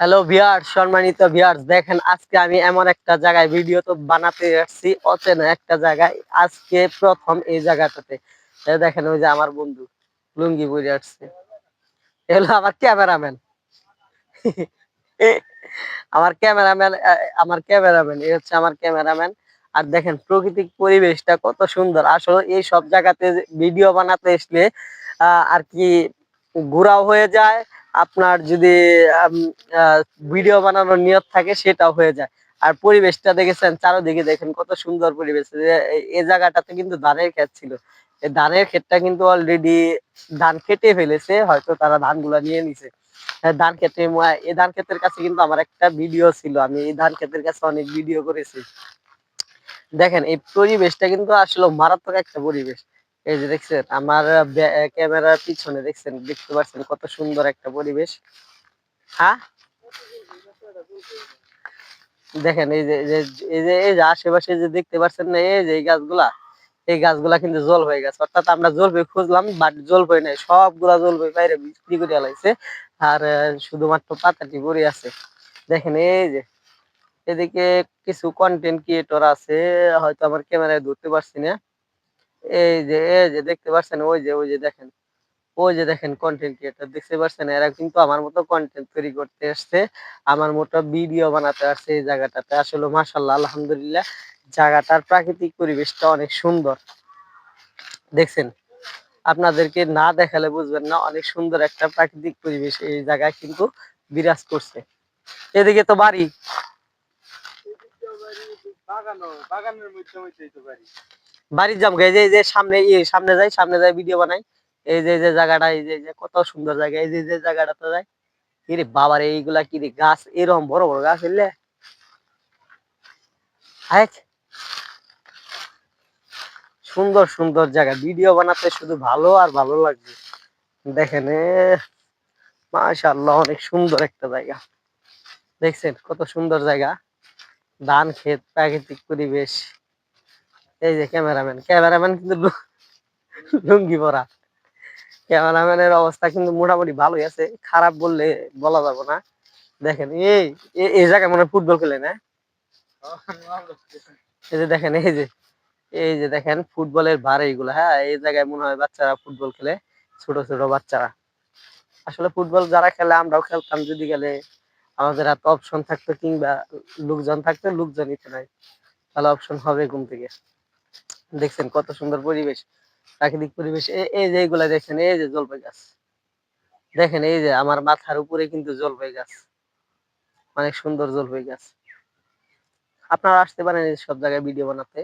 Hello viewers সম্মানিত viewers দেখেন আজকে আমি এমন একটা জায়গায় ভিডিও তো বানাতে আসছি অচেনা একটা জায়গায়। আজকে প্রথম এই জায়গাটাতে। দেখেন ওই যে আমার বন্ধু, লুঙ্গি পরে আসছে। এ হলো আমার ক্যামেরাম্যান। আমার ক্যামেরাম্যান আমার ক্যামেরাম্যান এই হচ্ছে আমার ক্যামেরাম্যান। আর দেখেন প্রাকৃতিক পরিবেশটা কত সুন্দর। আসলে এই সব জায়গাতে ভিডিও বানাতে আসলে আর কি ঘোরাও হয়ে যায়, আপনার যদি ভিডিও বানানোর নিয়ত থাকে সেটাও হয়ে যায়। আর পরিবেশটা দেখেছেন, চারোদিকে দেখেন কত সুন্দর পরিবেশ। এ- জায়গাটাতে কিন্তু ধানের ক্ষেত ছিল। ধানের ক্ষেতটা কিন্তু অলরেডি ধান কেটে ফেলেছে, হয়তো তারা ধানগুলা নিয়ে নিছে। ধান ক্ষেতে এই ধান ক্ষেতের কাছে কিন্তু আমার একটা ভিডিও ছিল। আমি এই ধান ক্ষেতের কাছে অনেক ভিডিও করেছি। দেখেন, এই পরিবেশটা কিন্তু আসলে মারাত্মক একটা পরিবেশ। এই যে দেখছেন, আমার ক্যামেরার পিছনে দেখছেন, দেখতে পাচ্ছেন কত সুন্দর একটা পরিবেশ। হ্যাঁ দেখেন, এই যে এই যে এই যে আশেপাশে যে দেখতে পাচ্ছেন না, এই যে এই গাছগুলা এই গাছগুলা কিন্তু জল হয়ে গেছে। অর্থাৎ আমরা জলপাই খুঁজলাম বাট জলপাই নাই, সবগুলা জলপাই বাইরে বিক্রি করে লাইছে আর শুধুমাত্র পাতাটি পড়ে আছে। দেখেন, এই যে, এদিকে কিছু কন্টেন্ট ক্রিয়েটর আছে, হয়তো আমার ক্যামেরায় ধরতে পারছি না। এই যে এই যে দেখতে পাচ্ছেন ওই যে ওই যে দেখেন, ওই যে দেখেন কন্টেন্ট ক্রিয়েটর দেখতে পাচ্ছেন এরা কিন্তু আমার মতো কন্টেন্ট তৈরি করতে আসছে আমার মতো ভিডিও বানাতে আসছে এই জায়গাটাতে। আসলে মাশাল্লাহ আলহামদুলিল্লাহ, জায়গাটার প্রাকৃতিক পরিবেশটা অনেক সুন্দর। দেখছেন? আপনাদেরকে না দেখালে বুঝবেন না, অনেক সুন্দর একটা প্রাকৃতিক পরিবেশ এই জায়গায় কিন্তু বিরাজ করছে। এদিকে তো বাড়ি। বাড়ির গে, যে সামনে সামনে যাই সামনে যাই ভিডিও বানাই। এই যে যে জায়গাটা এই যে কত সুন্দর জায়গা এই যে যে জায়গাটাতে যাই। কি রে বাবারে এইগুলা কি রে গাছ? এরকম বড় বড় গাছ এলে সুন্দর সুন্দর জায়গা। ভিডিও বানাতে শুধু ভালো আর ভালো লাগবে। দেখেন এ মাশাআল্লাহ অনেক সুন্দর একটা জায়গা। দেখছেন? কত সুন্দর জায়গা। ধান ক্ষেত, প্রাকৃতিক পরিবেশ। এই যে ক্যামেরাম্যান ক্যামেরাম্যান কিন্তু লুঙ্গি পরা। ক্যামেরাম্যানের অবস্থা কিন্তু মোটামুটি ভালোই আছে। খারাপ বললে বলা যাবে না। দেখেন, এই এই জায়গায় মনে ফুটবল খেলে না? এই যে দেখেন, এই যে এই যে দেখেন ফুটবলের ভার এইগুলো হ্যাঁ? এই জায়গায় মনে হয় বাচ্চারা ফুটবল খেলে, ছোট ছোট বাচ্চারা। আসলে ফুটবল যারা খেলে আমরাও খেলতাম, যদি গেলে আমাদের এত অপশন থাকতো কিংবা লোকজন থাকতো লোকজনই তো নাই। তাহলে অপশন হবে ঘুম থেকে। দেখছেন কত সুন্দর পরিবেশ, প্রাকৃতিক পরিবেশ। এই যে এইগুলা দেখছেন, এই যে জলপাই গাছ। দেখেন এই যে আমার মাথার উপরে কিন্তু জলপাই গাছ। অনেক সুন্দর জলপাই গাছ। আপনারা আসতে পারেন সব জায়গায় ভিডিও বানাতে।